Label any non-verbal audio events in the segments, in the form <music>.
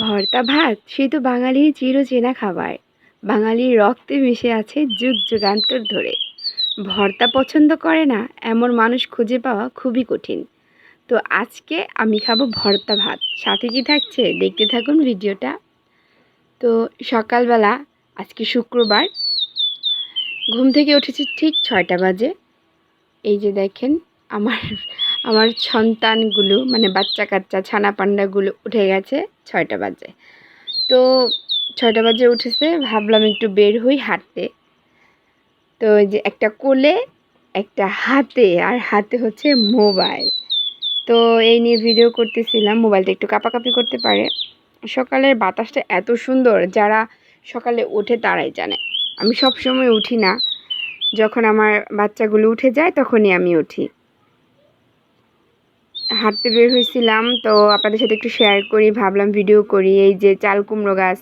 ভর্তা ভাত, সে তো বাঙালির চিরচেনা খাবার। বাঙালির রক্তে মিশে আছে যুগ যুগান্তর ধরে। ভর্তা পছন্দ করে না, এমন মানুষ খুঁজে পাওয়া খুবই কঠিন। তো আজকে আমি খাব ভর্তা ভাত। সাথে কি থাকছে? দেখতে থাকুন ভিডিওটা। তো সকালবেলা, আজকে শুক্রবার, ঘুম থেকে উঠেছি ঠিক ছয়টা বাজে। এই যে দেখেন, আমার আমার সন্তানগুলো মানে বাচ্চা কাচ্চা ছানা পান্ডাগুলো উঠে গেছে ছয়টা বাজে। তো ছয়টা বাজে উঠেছে, ভাবলাম একটু বের হই হাঁটতে। তো যে একটা কোলে, একটা হাতে, আর হাতে হচ্ছে মোবাইল। তো এই নিয়ে ভিডিও করতেছিলাম, মোবাইলটা একটু কাপাকাপি করতে পারে। সকালের বাতাসটা এত সুন্দর, যারা সকালে ওঠে তারাই জানে। আমি সব সময় উঠি না। যখন আমার বাচ্চাগুলো উঠে যায়, তখনই আমি উঠি। হাঁটতে বের হয়েছিলাম, তো আপনাদের সাথে একটু শেয়ার করি, ভাবলাম ভিডিও করি। এই যে চাল কুমড়ো গাছ,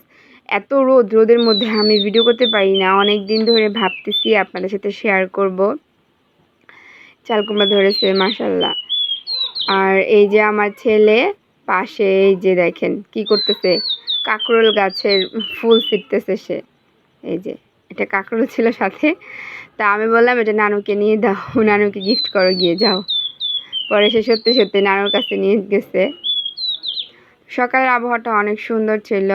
এত রোদ, রোদের মধ্যে আমি ভিডিও করতে পারি না। অনেক দিন ধরে ভাবতেছি আপনাদের সাথে শেয়ার করব। চাল কুমড়ো ধরেছে মাসাল্লাহ আর এই যে আমার ছেলে, পাশে এই যে দেখেন কি করতেছে। কাকরোল গাছের ফুল ছিটতেছে সে। এই যে, এটা কাকরোল ছিল সাথে। তা আমি বললাম, এটা নানুকে নিয়ে দাও, নানুকে গিফট করো, গিয়ে যাও। পরে সে সত্যি সত্যি নানুর কাছে নিয়ে গেছে। সকালের আবহাওয়াটা অনেক সুন্দর ছিল।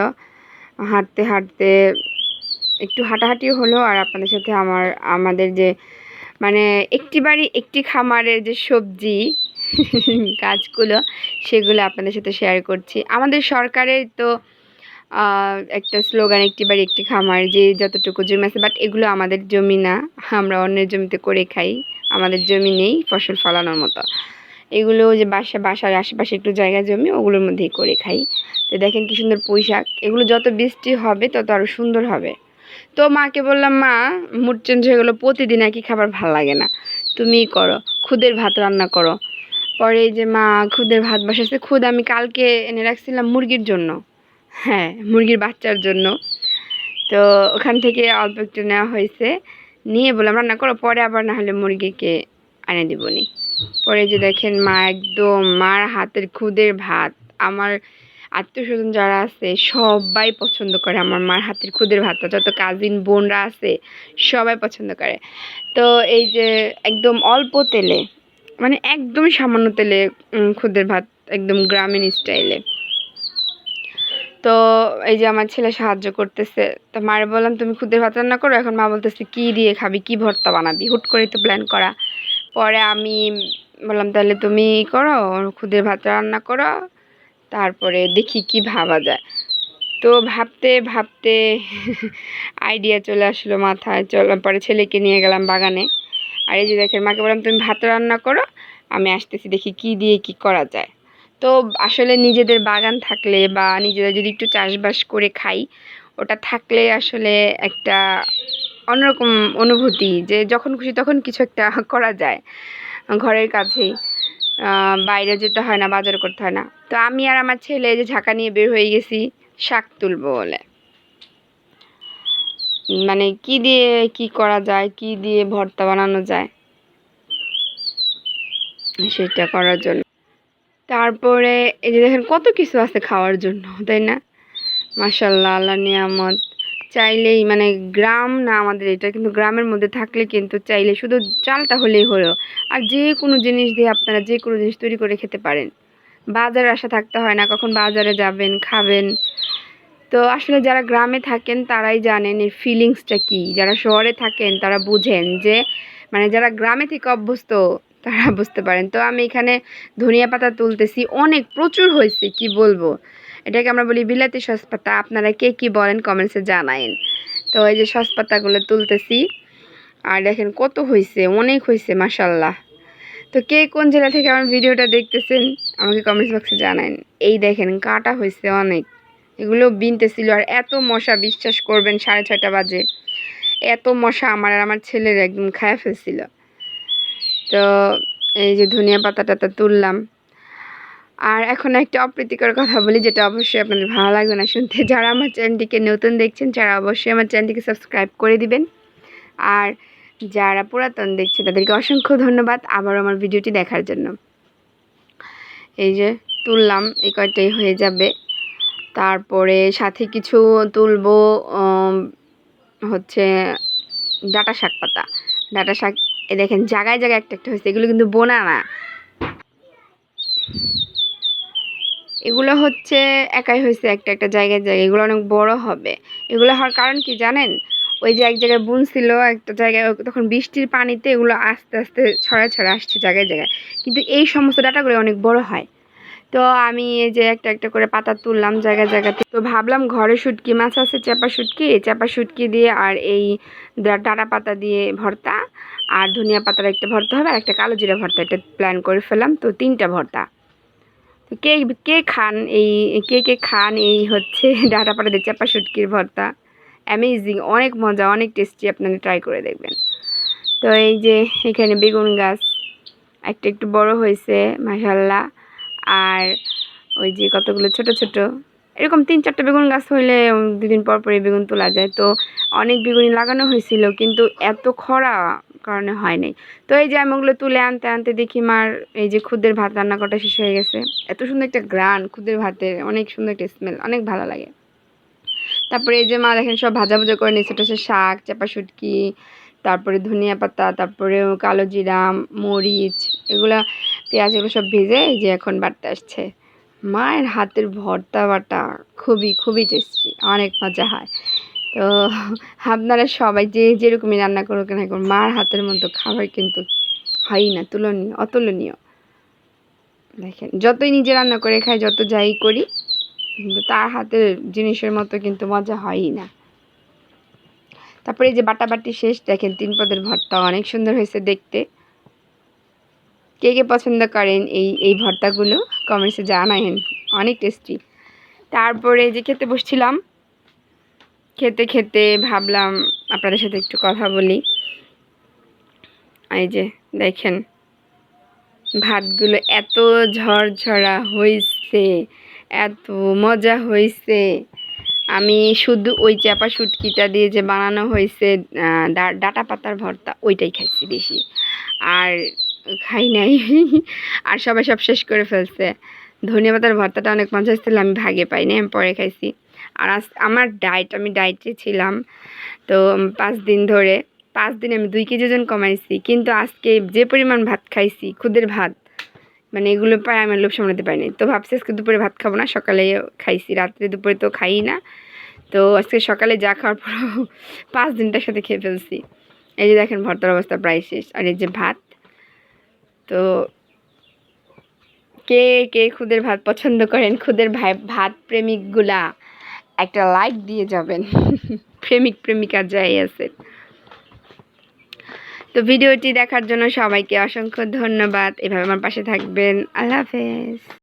হাঁটতে হাঁটতে একটু হাঁটাহাঁটিও হলো আর আপনাদের সাথে আমার, আমাদের যে মানে একটি বাড়ি একটি খামারের যে সবজি, গাছগুলো, সেগুলো আপনাদের সাথে শেয়ার করছি। আমাদের সরকারের তো একটা স্লোগান একটি বাড়ি একটি খামার, যে যতটুকু জমি আছে বাট এগুলো আমাদের জমি না। আমরা অন্যের জমিতে করে খাই। আমাদের জমি নেই ফসল ফলানোর মতো। এগুলো যে বাসা, বাসার আশেপাশে একটু জায়গা জমি, ওগুলোর মধ্যেই করে খাই। তো দেখেন কি সুন্দর পুঁই শাক এগুলো যত বৃষ্টি হবে, তত আরও সুন্দর হবে। তো মাকে বললাম, মা মুড চেঞ্জ হয়ে গেলো, প্রতিদিন একই খাবার ভালো লাগে না। তুমি করো, খুদের ভাত রান্না করো। পরে যে মা খুদের ভাত বসাচ্ছে, খুদ, আমি কালকে এনে রাখছিলাম মুরগির জন্য। হ্যাঁ মুরগির বাচ্চার জন্য। তো ওখান থেকে অল্প একটু নেওয়া হয়েছে। নিয়ে বললাম, রান্না করো, পরে আবার না হলে মুরগিকে এনে দিবনি পরে যে দেখেন মা একদম, মার হাতের খুদের ভাত। আমার আত্মীয় স্বজন যারা আছে, সবাই পছন্দ করে আমার মার হাতের খুদের ভাতটা। যত কাজিন বোনরা আছে, সবাই পছন্দ করে। তো এই যে একদম অল্প তেলে মানে একদম সামান্য তেলে খুদের ভাত একদম গ্রামীণ স্টাইলে। তো এই যে আমার ছেলে সাহায্য করতেছে। তো মারে বললাম, তুমি খুদের ভাত রান্না করো? এখন মা বলতেছে, কি দিয়ে খাবি? কি ভর্তা বানাবি? হুট করেই তো প্ল্যান করা। পরে আমি বললাম, তাহলে তুমি করো, খুদের ভাত রান্না করো, তারপরে দেখি কি ভাবা যায়। তো ভাবতে ভাবতে <laughs> আইডিয়া চলে আসলো মাথায়। চল, পরে ছেলেকে নিয়ে গেলাম বাগানে। আর এই যে দেখেন, মাকে বললাম, তুমি ভাত রান্না করো, আমি আসতেছি, দেখি কি দিয়ে কি করা যায়। তো আসলে নিজেদের বাগান থাকলে বা নিজেদের যদি একটু চাষবাস করে খাই, ওটা থাকলে আসলে একটা অন্যরকম অনুভূতি যে যখন খুশি তখন কিছু একটা <laughs> করা যায় ঘরের কাছেই। বাইরে যেতে হয় না, বাজার করতে হয় না। তো আমি আর আমার ছেলে যে ঝাঁকা নিয়ে বের হয়ে গেছি, শাক তুলবো বলে। মানে কি দিয়ে কি করা যায়, কি দিয়ে ভর্তা বানানো যায়, সেটা করার জন্য। তারপরে এই যে দেখেন কত কিছু আছে খাওয়ার জন্য, তাই না? মাসাল্লাহ আল্লাহ নিয়ামত। চাইলেই মানে গ্রাম না আমাদের এটা, কিন্তু গ্রামের মধ্যে থাকলে কিন্তু চাইলে শুধু চালটা হলেই হলো। আর যে কোনো জিনিস দিয়ে আপনারা যে কোনো জিনিস তৈরি করে খেতে পারেন। বাজারে আসা থাকতে হয় না, কখন বাজারে যাবেন, খাবেন। তো আসলে যারা গ্রামে থাকেন, তারাই জানেন এর ফিলিংসটা কি। যারা শহরে থাকেন, তারা বুঝেন যে মানে যারা গ্রামে থেকে অভ্যস্ত, তারা বুঝতে পারেন। তো আমি এখানে ধনিয়া পাতা তুলতেছি। অনেক, প্রচুর হয়েছে, কি বলব? এটাকে আমরা বলি বিলাতি সসপাতা। আপনারা কে কি বলেন কমেন্টসে জানাইন। তো এই যে সসপাতাগুলো তুলতেছি, আর দেখেন কত হয়েছে অনেক হয়েছে মাসাল্লাহ তো কে কোন জেলা থেকে আমার ভিডিওটা দেখতেছেন, আমাকে কমেন্টস বক্সে জানান এই দেখেন কাটা হয়েছে অনেক। এগুলো বিনতেছিল আর এত মশা, বিশ্বাস করবেন, সাড়ে ছয়টা বাজে। এত মশা আমার আর আমার ছেলের একদম খায়া ফেলছিল। তো এই যে ধনিয়া পাতাটা তুললাম। আর এখন একটা অপ্রীতিকর কথা বলি, যেটা অবশ্যই আপনাদের ভালো লাগবে না শুনতে। যারা আমার চ্যানেলটিকে নতুন দেখছেন যারা অবশ্যই আমার চ্যানেলটিকে সাবস্ক্রাইব করে দিবেন। আর যারা পুরাতন দেখছে, তাদেরকে অসংখ্য ধন্যবাদ আবার আমার ভিডিওটি দেখার জন্য। এই যে তুললাম, এই কয়টাই হয়ে যাবে। তারপরে সাথে কিছু তুলবো হচ্ছে ডাটা শাক পাতা। ডাটা শাক এ দেখেন, জায়গায় জায়গায় একটা একটা হয়েছে। এগুলো কিন্তু বোনা না। এগুলো হচ্ছে একাই হয়েছে একটা একটা জায়গায় জায়গায়। এগুলো অনেক বড় হবে। এগুলো হওয়ার কারণ কি জানেন? ওই যে এক জায়গায় বুন ছিল, একটা জায়গায় তখন বৃষ্টির পানিতে এগুলো আস্তে আস্তে ছড়া ছড়া আসছে জায়গায় জায়গায়। কিন্তু এই সমস্ত ডাটাগুলো অনেক বড় হয়। তো আমি এই যে একটা একটা করে পাতা তুললাম জায়গা জায়গাতে। তো ভাবলাম ঘরে শুটকি মাছ আছে, চাপা শুটকি। চাপা শুটকি দিয়ে আর এই ডাটা পাতা দিয়ে ভর্তা। আর ধনিয়া পাতার একটা ভর্তা হবে আর একটা কালো জিরা ভর্তা। এটা প্ল্যান করে ফেললাম। তো তিনটা ভর্তা। কে কে খান এই, কে কে খান এই হচ্ছে <laughs> ডাঁটা পাতা দিয়ে চাপা শুটকির ভর্তা। অ্যামেজিং অনেক মজা, অনেক টেস্টি আপনারা ট্রাই করে দেখবেন। তো এই যে এখানে বেগুন গাছ, একটা একটু বড় হয়েছে মাশাল্লাহ আর ওই যে কতগুলো ছোট ছোট, এরকম তিন চারটে বেগুন গাছ হইলে দুদিন পর পরে বেগুন তোলা যায়। তো অনেক বেগুনই লাগানো হয়েছিল, কিন্তু এত খরা কারণে হয় নাই। তো এই যে আমি ওগুলো তুলে আনতে আনতে দেখি, মার এই যে খুদের ভাত রান্না করাটা শেষ হয়ে গেছে। এত সুন্দর একটা গ্রান, খুদের ভাতের, অনেক সুন্দর একটা স্মেল অনেক ভালো লাগে। তারপরে এই যে মা দেখেন সব ভাজা ভাজা করে নিয়েছে, এটা শাক, চাপা শুটকি, তারপরে ধনিয়া পাতা, তারপরে কালো জিরা, মরিচ, এগুলা পেঁয়াজ, এগুলো সব ভেজে এই যে এখন বাড়তে আসছে। মায়ের হাতের ভর্তা বাটা খুবই খুবই টেস্টি অনেক মজা হয়। তো আপনারা সবাই যে যেরকমই রান্না করুক না করুন মার হাতের মতো খাবার কিন্তু হয়ই না, তুলনীয়, অতুলনীয়। দেখেন, যতই নিজে রান্না করে খাই, যত যাই করি, কিন্তু তার হাতের জিনিসের মতো কিন্তু মজা হয়ই না। তারপরে এই যে বাটাবাটি শেষ, দেখেন তিন পদের ভর্তা অনেক সুন্দর হয়েছে দেখতে। কে কে পছন্দ করেন এই এই ভর্তাগুলো কমেন্টসে জানায়েন, অনেক টেস্টি তারপরে যে খেতে বসছিলাম খেতে খেতে ভাবলাম আপনাদের সাথে একটু কথা বলি। এই যে দেখেন, ভাতগুলো এত ঝরঝরা হয়েছে এত মজা হয়েছে আমি শুধু ওই চাপা শুটকিটা দিয়ে যে বানানো হয়েছে ডাঁটা পাতার ভর্তা, ওইটাই খাইছি বেশি। আর খাই নাই, আর সবাই সব শেষ করে ফেলছে। ধনিয়া পাতার ভর্তাটা অনেক মজা হয়েছিল আমি ভাগে পাইনি আমি পরে খাইছি। আর আমার ডায়েট আমি ডায়েটে ছিলাম। তো পাঁচ দিন ধরে, পাঁচ দিন আমি দুই কেজি ওজন কমাইছি। কিন্তু আজকে যে পরিমাণ ভাত খাইছি, খুদের ভাত মানে এগুলো পায় আমি লোভ সামলাতে পারিনি। তো ভাবছি আজকে দুপুরে ভাত খাব না, সকালে খাইছি, রাত্রে দুপুরে তো খাই না। তো আজকে সকালে যা খাওয়ার পর <laughs> পাঁচ দিনটার সাথে খেয়ে ফেলছি। এই যে দেখেন ভর্তার অবস্থা প্রায় শেষ। আর এই যে ভাত, তো কে কে খুদের ভাত পছন্দ করেন? খুদের ভাই, ভাত প্রেমিকগুলা। একটা লাইক দিয়ে যাবেন। <laughs> প্রেমিক প্রেমিকা যাই আছে। তো ভিডিওটি দেখার জন্য সবাইকে অসংখ্য ধন্যবাদ। এভাবে আমার পাশে থাকবেন। আল্লাহ হাফেজ।